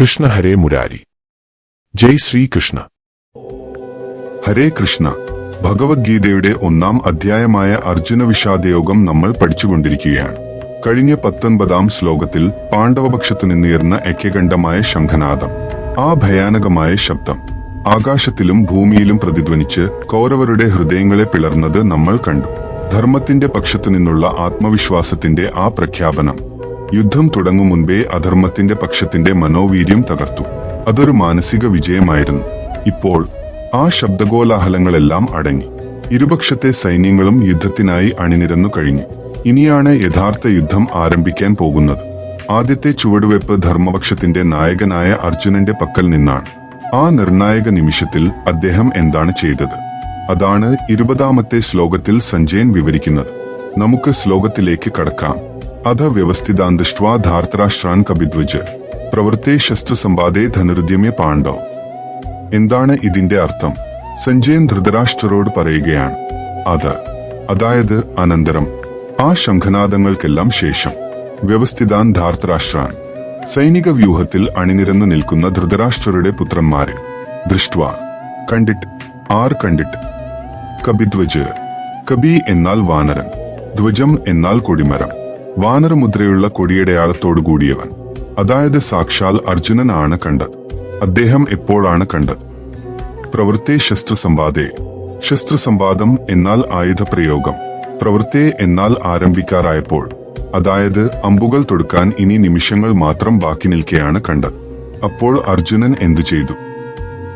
കൃഷ്ണ ഹരേ മുരാരി. ജയ് ശ്രീകൃഷ്ണ ഹരേ കൃഷ്ണ. ഭഗവത്ഗീതയുടെ ഒന്നാം അധ്യായമായ അർജുന വിഷാദയോഗം നമ്മൾ പഠിച്ചുകൊണ്ടിരിക്കുകയാണ്. കഴിഞ്ഞ പത്തൊൻപതാം ശ്ലോകത്തിൽ പാണ്ഡവപക്ഷത്തു നിന്നുയർന്ന ഐക്യകണ്ഠമായ ശംഖനാദം ആ ഭയാനകമായ ശബ്ദം ആകാശത്തിലും ഭൂമിയിലും പ്രതിധ്വനിച്ച് കൗരവരുടെ ഹൃദയങ്ങളെ പിളർന്നത് നമ്മൾ കണ്ടു. ധർമ്മത്തിന്റെ പക്ഷത്തു നിന്നുള്ള ആത്മവിശ്വാസത്തിന്റെ ആ പ്രഖ്യാപനം യുദ്ധം തുടങ്ങും മുൻപേ അധർമ്മത്തിന്റെ പക്ഷത്തിന്റെ മനോവീര്യം തകർത്തു. അതൊരു മാനസിക വിജയമായിരുന്നു. ഇപ്പോൾ ആ ശബ്ദകോലാഹലങ്ങളെല്ലാം അടങ്ങി. ഇരുപക്ഷത്തെ സൈന്യങ്ങളും യുദ്ധത്തിനായി അണിനിരന്നു കഴിഞ്ഞു. ഇനിയാണ് യഥാർത്ഥ യുദ്ധം ആരംഭിക്കാൻ പോകുന്നത്. ആദ്യത്തെ ചുവടുവെപ്പ് ധർമ്മപക്ഷത്തിന്റെ നായകനായ അർജുനന്റെ പക്കൽ നിന്നാണ്. ആ നിർണായക നിമിഷത്തിൽ അദ്ദേഹം എന്താണ് ചെയ്തത്? അതാണ് ഇരുപതാമത്തെ ശ്ലോകത്തിൽ സഞ്ജയൻ വിവരിക്കുന്നത്. നമുക്ക് ശ്ലോകത്തിലേക്ക് കടക്കാം. അധ വ്യവസ്ഥിതാന്തഷ്ട്വാ ധാർത്തരാഷ്ട്രാൻ കബിദ്വിജ് പ്രവൃത്തെ ശസ്ത്രസമ്പാദേ ധനുരുദ്യമേ പാണ്ഡവ് എന്താണ് ഇതിന്റെ അർത്ഥം? സഞ്ജയൻ ധൃതരാഷ്ട്രരോട് പറയുകയാണ്. അത് അതായത് അനന്തരം ആ ശംഖനാദങ്ങൾക്കെല്ലാം ശേഷം. വ്യവസ്ഥിതാൻ ധാർത്തരാഷ്ട്രാൻ സൈനിക വ്യൂഹത്തിൽ അണിനിരന്നു നിൽക്കുന്ന ധൃതരാഷ്ട്രരുടെ പുത്രന്മാരെ. ദൃഷ്ട്വ കണ്ടിട്ട് ആർ കണ്ടിട്ട്. കബിധ്വജ് കബി എന്നാൽ വാനരൻ ധ്വജം എന്നാൽ കൊടിമരം. വാനരമുദ്രയുള്ള കൊടിയടയാളത്തോടു കൂടിയവൻ. അതായത് സാക്ഷാൽ അർജുനനാണ് കണ്ടത്. അദ്ദേഹം എപ്പോഴാണ് കണ്ടത്? പ്രവൃത്തി ശസ്ത്രസമ്പാദേ ശസ്ത്രസമ്പാദം എന്നാൽ ആയുധപ്രയോഗം. പ്രവൃത്തി എന്നാൽ ആരംഭിക്കാറായപ്പോൾ. അതായത് അമ്പുകൾ തൊടുക്കാൻ ഇനി നിമിഷങ്ങൾ മാത്രം ബാക്കി നിൽക്കെയാണ് കണ്ടത്. അപ്പോൾ അർജുനൻ എന്തു ചെയ്തു?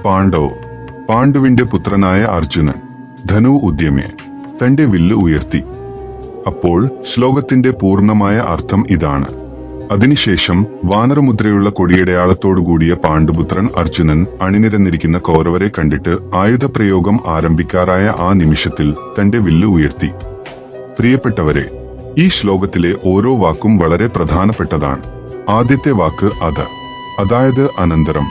പാണ്ഡവ്. പാണ്ഡുവിന്റെ പുത്രനായ അർജുനൻ. ധനു ഉദ്യമേ. തന്റെ വില്ല് ഉയർത്തി. അപ്പോൾ ശ്ലോകത്തിന്റെ പൂർണമായ അർത്ഥം ഇതാണ്. അതിനുശേഷം വാനരമുദ്രയുള്ള കൊടിയടയാളത്തോടുകൂടിയ പാണ്ഡുപുത്രൻ അർജുനൻ അണിനിരന്നിരിക്കുന്ന കൗരവരെ കണ്ടിട്ട് ആയുധപ്രയോഗം ആരംഭിക്കാറായ ആ നിമിഷത്തിൽ തന്റെ വില്ല് ഉയർത്തി. പ്രിയപ്പെട്ടവരെ ഈ ശ്ലോകത്തിലെ ഓരോ വാക്കും വളരെ പ്രധാനപ്പെട്ടതാണ്. ആദ്യത്തെ വാക്ക് അത്. അതായത് അനന്തരം.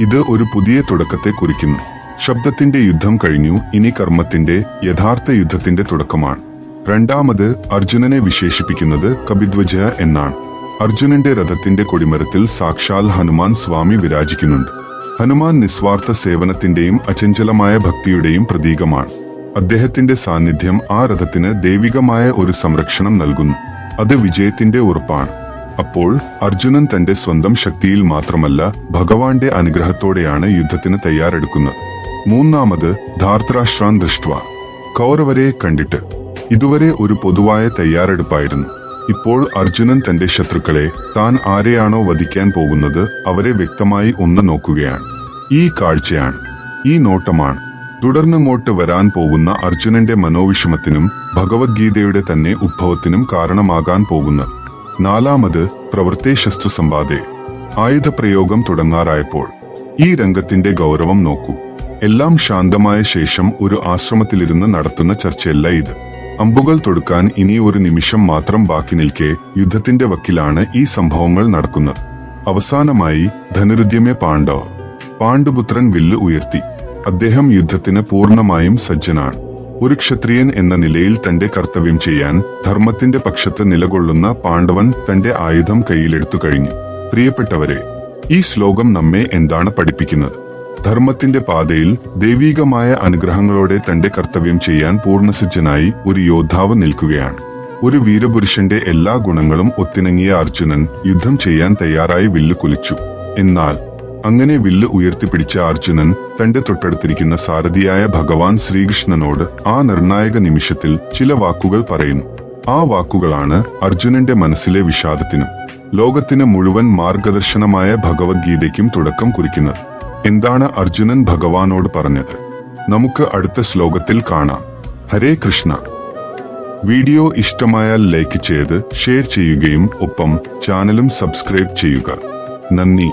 ഇത് ഒരു പുതിയ തുടക്കത്തെ കുറിക്കുന്നു. ശബ്ദത്തിന്റെ യുദ്ധം കഴിഞ്ഞു ഇനി കർമ്മത്തിന്റെ യഥാർത്ഥ യുദ്ധത്തിന്റെ തുടക്കമാണ്. രണ്ടാമത് അർജുനനെ വിശേഷിപ്പിക്കുന്നത് കപിധ്വജ എന്നാണ്. അർജുനന്റെ രഥത്തിന്റെ കൊടിമരത്തിൽ സാക്ഷാൽ ഹനുമാൻ സ്വാമി വിരാജിക്കുന്നുണ്ട്. ഹനുമാൻ നിസ്വാർത്ഥ സേവനത്തിന്റെയും അചഞ്ചലമായ ഭക്തിയുടെയും പ്രതീകമാണ്. അദ്ദേഹത്തിന്റെ സാന്നിധ്യം ആ രഥത്തിന് ദൈവികമായ ഒരു സംരക്ഷണം നൽകുന്നു. അത് വിജയത്തിന്റെ ഉറപ്പാണ്. അപ്പോൾ അർജുനൻ തന്റെ സ്വന്തം ശക്തിയിൽ മാത്രമല്ല ഭഗവാന്റെ അനുഗ്രഹത്തോടെയാണ് യുദ്ധത്തിന് തയ്യാറെടുക്കുന്നത്. മൂന്നാമത് ധാർത്തരാഷ്ട്രാൻ ദൃഷ്ട കൗരവരെ കണ്ടിട്ട് ഇതുവരെ ഒരു പൊതുവായ തയ്യാറെടുപ്പായിരുന്നു. ഇപ്പോൾ അർജുനൻ തന്റെ ശത്രുക്കളെ താൻ ആരെയാണോ വധിക്കാൻ പോകുന്നത് അവരെ വ്യക്തമായി ഒന്ന് നോക്കുകയാണ്. ഈ കാഴ്ചയാണ് ഈ നോട്ടമാണ്. തുടർന്നങ്ങോട്ട് വരാൻ പോകുന്ന അർജുനന്റെ മനോവിഷമത്തിനും ഭഗവത്ഗീതയുടെ തന്നെ ഉദ്ഭവത്തിനും കാരണമാകാൻ പോകുന്നത് നാലാമത് പ്രവൃത്തെ ആയുധ പ്രയോഗം തുടങ്ങാറായപ്പോൾ ഈ രംഗത്തിന്റെ ഗൗരവം നോക്കൂ. എല്ലാം ശാന്തമായ ശേഷം ഒരു ആശ്രമത്തിലിരുന്ന് നടത്തുന്ന ചർച്ചയല്ല ഇത്. അമ്പുകൾ തൊടുക്കാൻ ഇനി ഒരു നിമിഷം മാത്രം ബാക്കി നിൽക്കെ യുദ്ധത്തിന്റെ വക്കിലാണ് ഈ സംഭവങ്ങൾ നടക്കുന്നത്. അവസാനമായി ധനുരുദ്യമേ പാണ്ഡവ പാണ്ഡുപുത്രൻ വില്ല് ഉയർത്തി. അദ്ദേഹം യുദ്ധത്തിന് പൂർണമായും സജ്ജനാണ്. ഒരു ക്ഷത്രിയൻ എന്ന നിലയിൽ തന്റെ കർത്തവ്യം ചെയ്യാൻ ധർമ്മത്തിന്റെ പക്ഷത്ത് നിലകൊള്ളുന്ന പാണ്ഡവൻ തന്റെ ആയുധം കയ്യിലെടുത്തു കഴിഞ്ഞു. പ്രിയപ്പെട്ടവരെ ഈ ശ്ലോകം നമ്മെ എന്താണ് പഠിപ്പിക്കുന്നത്? ധർമ്മത്തിന്റെ പാതയിൽ ദൈവീകമായ അനുഗ്രഹങ്ങളോടെ തന്റെ കർത്തവ്യം ചെയ്യാൻ പൂർണസജ്ജനായി ഒരു യോദ്ധാവ് നിൽക്കുകയാണ്. ഒരു വീരപുരുഷന്റെ എല്ലാ ഗുണങ്ങളും ഒത്തിണങ്ങിയ അർജുനൻ യുദ്ധം ചെയ്യാൻ തയ്യാറായി വില്ല് കുലിച്ചു. എന്നാൽ അങ്ങനെ വില്ല് ഉയർത്തിപ്പിടിച്ച അർജുനൻ തന്റെ തൊട്ടടുത്തിരിക്കുന്ന സാരഥിയായ ഭഗവാൻ ശ്രീകൃഷ്ണനോട് ആ നിർണായക നിമിഷത്തിൽ ചില വാക്കുകൾ പറയുന്നു. ആ വാക്കുകളാണ് അർജുനന്റെ മനസ്സിലെ വിഷാദത്തിനും ലോകത്തിന് മുഴുവൻ മാർഗദർശനമായ ഭഗവത്ഗീതയ്ക്കും തുടക്കം കുറിക്കുന്നത്. എന്താണ് അർജുനൻ ഭഗവാനോട് പറഞ്ഞത്? നമുക്ക് അടുത്ത ശ്ലോകത്തിൽ കാണാം. ഹരേ കൃഷ്ണ. വീഡിയോ ഇഷ്ടമായാൽ ലൈക്ക് ചെയ്ത് ഷെയർ ചെയ്യുകയും ഒപ്പം ചാനലും സബ്സ്ക്രൈബ് ചെയ്യുക. നന്ദി.